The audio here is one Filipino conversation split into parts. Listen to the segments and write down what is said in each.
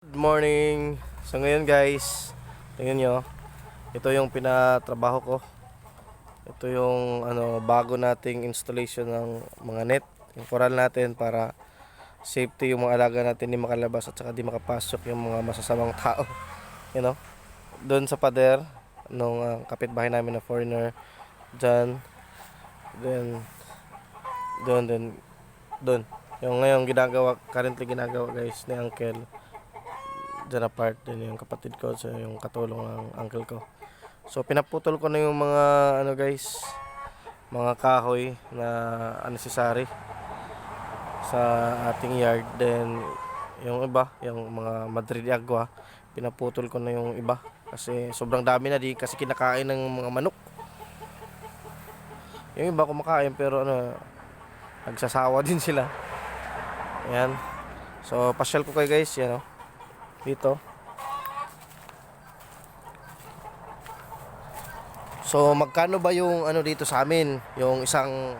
Good morning! So ngayon guys, tingnan nyo, ito yung pinatrabaho ko. Ito yung ano, bago nating installation ng mga net, yung coral natin para safety yung mga alaga natin di makalabas at saka di makapasok yung mga masasamang tao. You know? Doon sa pader, nung ah, kapitbahay namin na foreigner, dyan, then, doon, then, doon. Yung ngayon ginagawa, currently ginagawa guys ni Uncle dyan apart din yung kapatid ko so yung katulong ng uncle ko. So pinaputol ko na yung mga ano guys mga kahoy na unnecessary sa ating yard. Then yung iba yung mga Madrid agua pinaputol ko na yung iba. Kasi sobrang dami na di kasi kinakain ng mga manok. Yung iba kumakain pero ano nagsasawa din sila. Ayan. So pasyal ko kayo guys yan oh dito. So magkano ba yung ano dito sa amin? Yung isang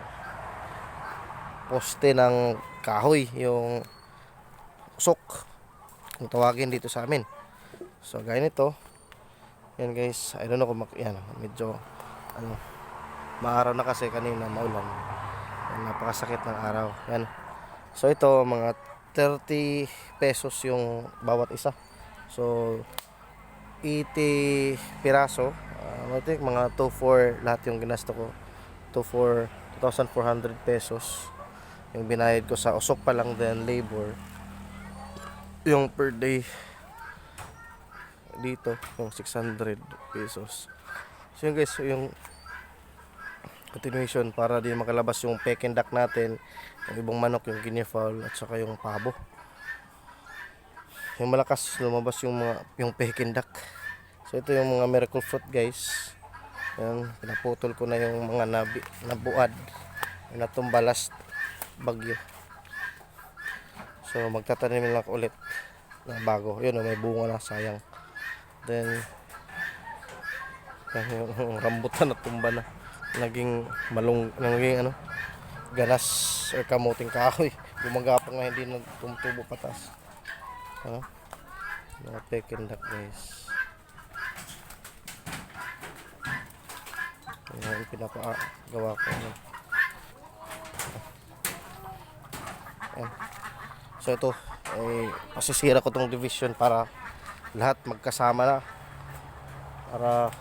poste ng kahoy, yung usok. Kung tawagin dito sa amin. So gaya nito. Yan guys, I don't know kung mak- yan, medyo ano maaraw na kasi kanina maulan. Napakasakit ng araw. Yan. So ito mga 30 pesos yung bawat isa. So 80 piraso. Uh, I think mga 2 lahat yung ginasto ko. 2 2,400 pesos yung binayad ko sa usok pa lang din labor yung per day dito yung 600 pesos so yun guys yung continuation para di makalabas yung peking duck natin yung ibang manok yung guinea fowl at saka yung pabo. Yung malakas lumabas yung mga yung peking duck. So ito yung mga miracle fruit guys. Yan pinaputol ko na yung mga nabi, nabuad. Natumba last bagyo. So magtatanim lang ulit na bago. Yun oh, may bunga na sayang. Then yung rambutan na tumba na naging malung naging ano ganas or kamuting kahoy. Gumagapang na hindi na tumutubo patas. Ano? Mga peking duck guys. Ayan, pinapagawa ko ano. So ito ay pasisira ko tong division para lahat magkasama na. Para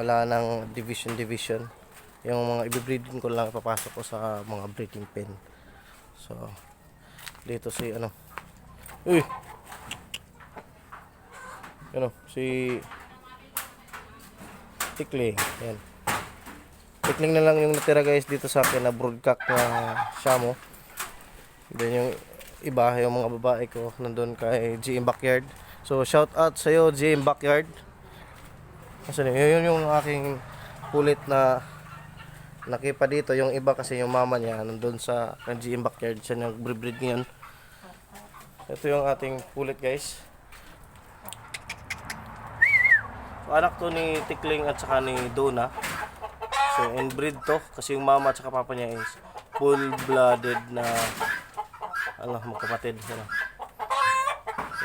wala nang division division. Yung mga ibibreeding ko lang ipapasok ko sa mga breeding pen. So dito si ano uy! Ano si tikling. Yan tikling na lang yung natira guys dito sa akin na broodcock na shamo. Then yung iba yung mga babae ko nandun kay GM Backyard. So shout out sa'yo GM Backyard kasi yun, yun yung aking pulit na nakipa dito. Yung iba kasi yung mama niya nandun sa GM backyard siya nag-breed ngayon. Ito yung ating pulit guys. So, anak to ni Tikling at saka ni Dona. So inbreed to kasi yung mama at saka papa niya is full-blooded na ano, magkapatid. Ano.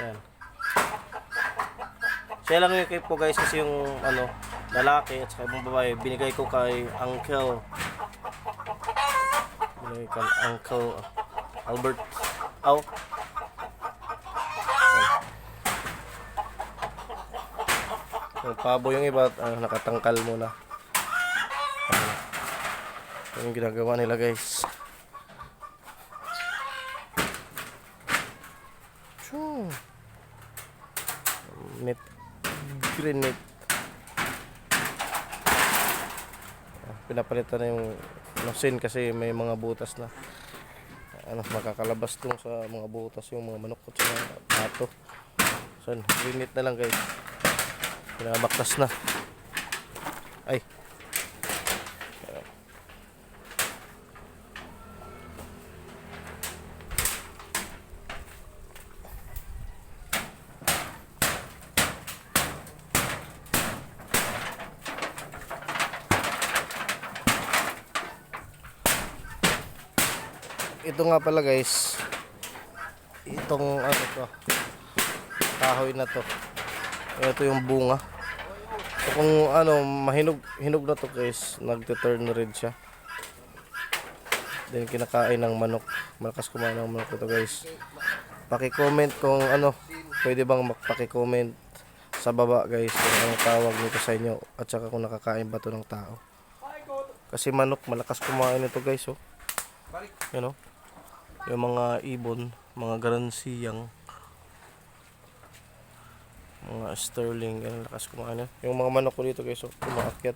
Yan. Siya lang yung po guys kasi yung ano, lalaki at saka yung babae binigay ko kay Uncle. Binigay kay Uncle Albert. Aw. Yung pabo yung iba, ano, nakatangkal muna. Ano, yung ginagawa nila guys. Choo. Net green net. Ah, Pinapalitan na yung ano, sin kasi may mga butas na. Ano, makakalabas dun sa mga butas yung mga manok at sa pato. So, green na lang guys. Pinabaktas na. Ay. Ito nga pala guys itong ano to, kahoy na to. Ito yung bunga. So kung ano, mahinog hinog na to guys, nagte-turn red siya. Then kinakain ng manok. Malakas kumain ng manok ito guys. Paki-comment kung ano, pwede bang paki-comment sa baba guys kung anong tawag nito sa inyo at saka kung nakakain ba to ng tao. Kasi manok, malakas kumain ito guys oh. Yan oh. Yung mga ibon, mga garansiyang, mga sterling, yan lakas kumain yan. Yung mga manok ko dito guys, oh, umaakyat.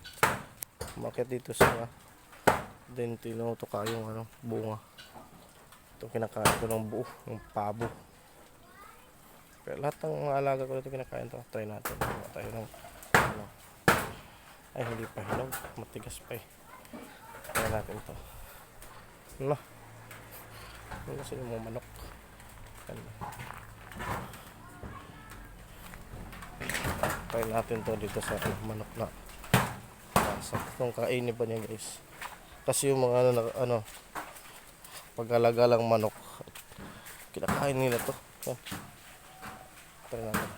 Umaakyat dito sa then tinutuka yung ano, bunga. Ito kinakain ko ng buo, yung pabo. Pero lahat ng mga alaga ko dito kinakain to. Try natin. Gawa tayo ng ano. Ay, hindi pa hinog. Matigas pa eh. Try natin to. Ano? Ano kasi yung mga manok? Ano? Try natin to dito sa ano, manok na sa kung kainin pa niya guys. Kasi yung mga ano, ano pag-alaga lang manok kinakain nila to. Yan. Try natin.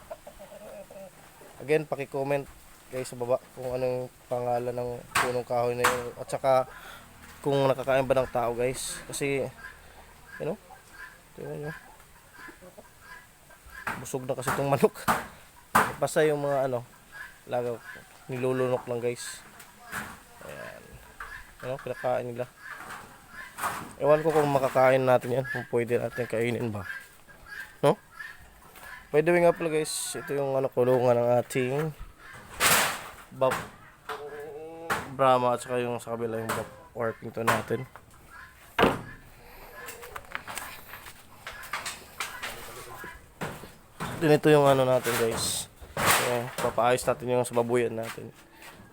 Again, paki-comment guys sa baba kung anong pangalan ng punong kahoy na yun at saka kung nakakain ba ng tao guys kasi know? Tingnan nyo. Busog na kasi itong manok. Basta yung mga ano laga nilulunok lang guys. Ayan. Ano kinakain nila. Ewan ko kung makakain natin yan kung pwede natin kainin ba. No? By the way nga pala guys ito yung ano kulungan ng ating bab Brahma at saka yung sa kabila yung bab Orpington natin Then ito yung ano natin guys. So, papaayos natin yung sa babuyan natin.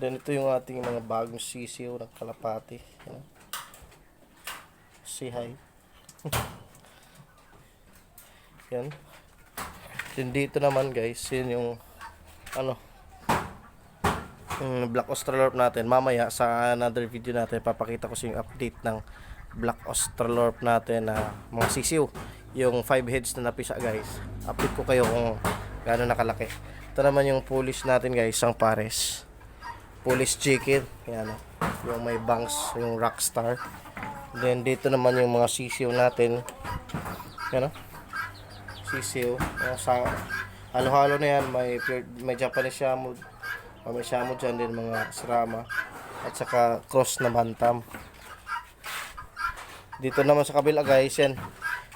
Then ito yung ating mga bagong sisiw ng kalapati. Yan. Say hi. Yan. Then dito naman guys, yun yung ano yung Black Australorp natin. Mamaya sa another video natin papakita ko sa yung update ng Black Australorp natin na mga sisiw. Yung 5 heads na napisa guys. Update ko kayo kung gaano nakalaki. Ito naman yung Polish natin guys, isang pares. Polish chicken. Yan o. Yung may bangs, yung rockstar. Then dito naman yung mga sisiw natin. Yan o. Sisiw. Yung sa halo-halo na yan. May, may Japanese Shamod. May Shamod dyan din mga srama. At saka cross na bantam. Dito naman sa kabila guys, yan.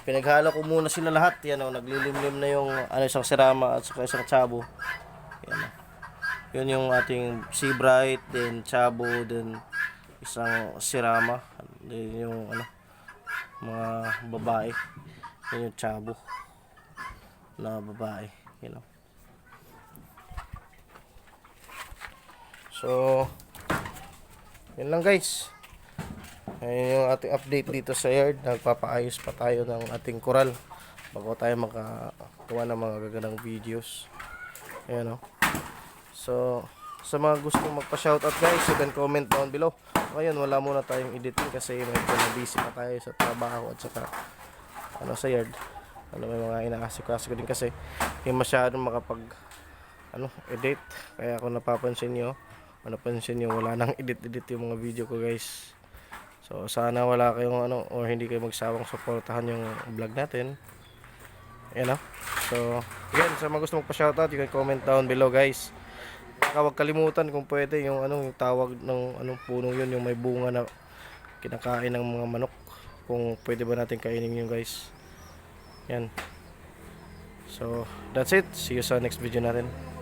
Pinaghalo ko muna sila lahat. Yan o, naglilimlim na yung ano, isang sirama at saka isang chabo. Yan o. Yun yung ating Sea Bright, then chabo, then isang sirama. Then yung ano, mga babae. Yan yung chabo na babae. You know. So, yun lang guys. Ayun yung ating update dito sa yard. Nagpapaayos pa tayo ng ating koral bago tayo makagawa ng mga gagandang videos. Ayan o. So, sa mga gustong magpa-shoutout guys, you can comment down below. Ngayon, wala muna tayong editing kasi medyo na busy pa tayo sa trabaho at saka ano sa yard. Ano may mga inaasikaso ko din kasi hindi masyadong makapag ano, edit. Kaya kung napapansin nyo, kung napansin nyo, wala nang edit-edit yung mga video ko guys. So sana wala kayong ano or hindi kayo magsawang suportahan yung vlog natin. Ayan o. So, again, sa mga gusto magpa-shoutout, you can comment down below guys. Saka huwag kalimutan kung pwede yung ano yung tawag ng anong puno yun, yung may bunga na kinakain ng mga manok. Kung pwede ba natin kainin yun guys. Yan. So, that's it. See you sa next video natin.